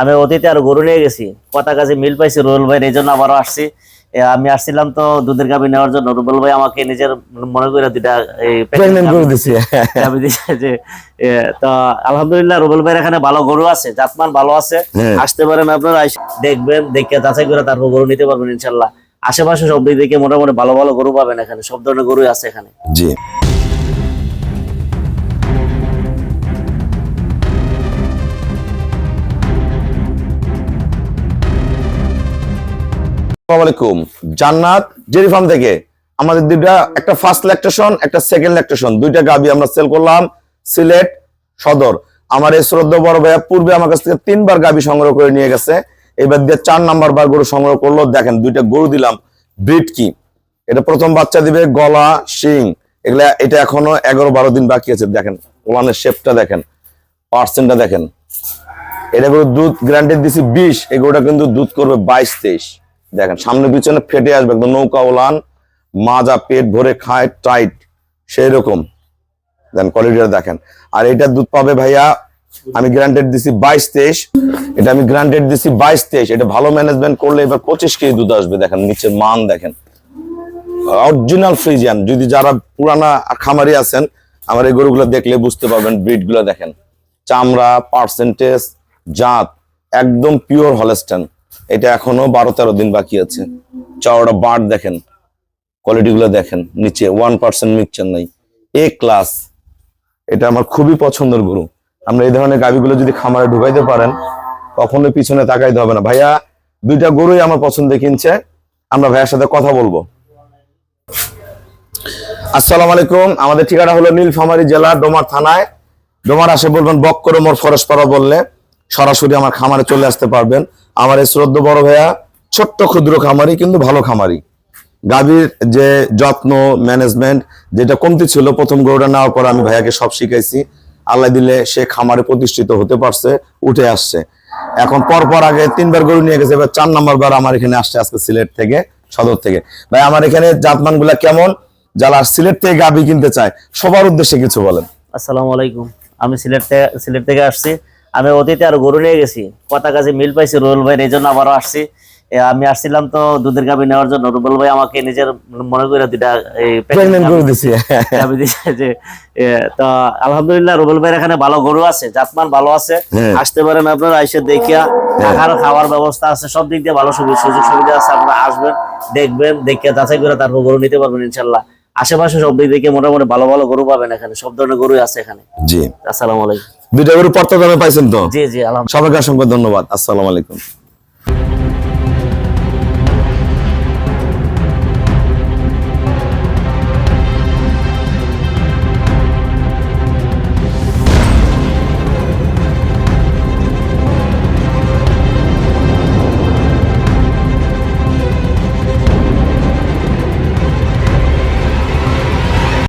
আমি অতীতে আর গরু নিয়ে গেছি কথা কাছে মিল পাইছি রুবেল ভাই এই জন্য আবারও আসছি। আমি আসছিলাম তো দুধের গাভি নেওয়ার জন্য। রুবেল ভাই আমাকে নিজের মনে করে দুটা যে তো আলহামদুলিল্লাহ রুবেল ভাইয়ের এখানে ভালো গরু আছে জাতমান ভালো আছে। হ্যাঁ। আসতে পারেন আপনারা দেখবেন দেখে যাচাই করে তারপর গরু নিতে পারবেন ইনশাল্লাহ। আশেপাশে সব দিক থেকে মোটামুটি ভালো ভালো গরু পাবেন এখানে সব ধরনের গরুই আছে এখানে। জি। একটা ফার্স্ট একটা সেকেন্ড দুইটা আমরা সেল করলাম, সিলেট সদর। আমার এই ভাইয়া পূর্বে আমার তিনবার গাবি সংগ্রহ করে নিয়ে গেছে। এবার দিয়ে চার নাম্বার বার গরু সংগ্রহ করল। দেখেন, দুইটা গরু দিলাম। ব্রিড কি? এটা প্রথম বাচ্চা দিবে গলা, শিং। এগুলা, এটা এখনও এগারো বারো দিন বাকি আছে। দেখেন, ওলানের শেপটা দেখেন পার্সেন্টটা দেখেন। এটা করে দুধ গ্যারান্টেড দিছি বিশ এগুলোটা কিন্তু দুধ করবে বাইশ, তেইশ। দেখেন, সামনে পিছনে ফেটে আসবে, একদম নৌকা ওলান, মাজা পেট ভরে খায় টাইট সেই রকম দেন কোয়ালিটিটা দেখেন। আর এটা দুধ পাবে ভাইয়া, আমি গ্রান্টেড দিছি বাইশ তেইশ। এটা আমি গ্রান্টেড দিছি বাইশ তেইশ। এটা ভালো ম্যানেজমেন্ট করলে এবার পঁচিশ কেজি দুধ আসবে, দেখেন, নিচের মান দেখেন। অরিজিনাল ফ্রিজিয়ান যদি যারা পুরানা খামারি আছেন, আমার এই গরুগুলো দেখলে বুঝতে পারবেন ব্রিডগুলো দেখেন। চামড়া পার্সেন্টেজ জাত, একদম পিওর হলেস্টান এটা এখনও বারো তেরো দিন বাকি আছে। চওড়া বাট দেখেন কোয়ালিটি গুলো দেখেন, নিচে ওয়ান পার্সেন্ট মিক্সচার নাই। এ ক্লাস এটা আমার খুবই পছন্দের গরু। আমরা এই ধরনের গাভিগুলো যদি খামারে ঢুকাইতে পারেন, কখনোই পিছনে তাকাইতে হবে না। ভাইয়া, দুইটা গরুই আমার পছন্দ কিনছে। আমরা ভাইয়ার সাথে কথা বলব। আসসালামু আলাইকুম। আমাদের ঠিকানা হলো নীলফামারী জেলা, ডোমার থানায়। ডোমার আসে বলবেন বক করে মোর ফরেস্ট পাড়া বললে। সরাসরি আমার খামারে চলে আসতে পারবেন। আমার এই শ্রদ্ধ বড় ভাইয়া, ছোট্ট ক্ষুদ্র খামারি কিন্তু ভালো খামারি। গাভীর যে যত্ন ম্যানেজমেন্ট যেটা কমতি ছিল, প্রথম গরুটা নেওয়ার পর আমি ভাইয়াকে সব শিখাইছি। আল্লাহ দিলে সে খামারে প্রতিষ্ঠিত হতে পারছে, উঠে আসছে। এখন পর পর আগে তিনবার গরু নিয়ে গেছে, এবার চার নম্বর বার আমার এখানে আসছে আজকে সিলেট থেকে, সদর থেকে। ভাই, আমার এখানে জাতমানগুলা কেমন? যারা সিলেট থেকে গাভী কিনতে চায়, সবার উদ্দেশ্যে কিছু বলেন। আসসালামু আলাইকুম। আমি সিলেট থেকে সিলেট থেকে আসছি। আমি অতীতে আর গরু নিয়ে গেছি। কথা কাছে মিল পাইছি রুবেল ভাই এই জন্য আবারও আসছি। আমি আসছিলাম তো দুধের গাভি নেওয়ার জন্য। রুবেল ভাই আমাকে নিজের মনে করে দুটা যে তো আলহামদুলিল্লাহ রুবেল ভাইয়ের এখানে ভালো গরু আছে জাতমান ভালো আছে। হ্যাঁ। আসতে পারেন আপনারা এসে দেখিয়া। থাকার খাওয়ার ব্যবস্থা আছে সব দিক দিয়ে ভালো সুবিধা সুযোগ সুবিধা আছে। আপনারা আসবেন দেখবেন দেখিয়া যাচাই করে তারপর গরু নিতে পারবেন ইনশাল্লাহ। আশেপাশে সব দিক থেকে মোটামুটি ভালো ভালো গরু পাবেন এখানে সব ধরনের গরুই আছে এখানে। জি। আসসালামু আলাইকুম। দুইটা গরু পর্তা দামে পাইছেন তো? জি জি আলহামদুলিল্লাহ। সবাইকে অসংখ্য ধন্যবাদ। আসসালামু আলাইকুম।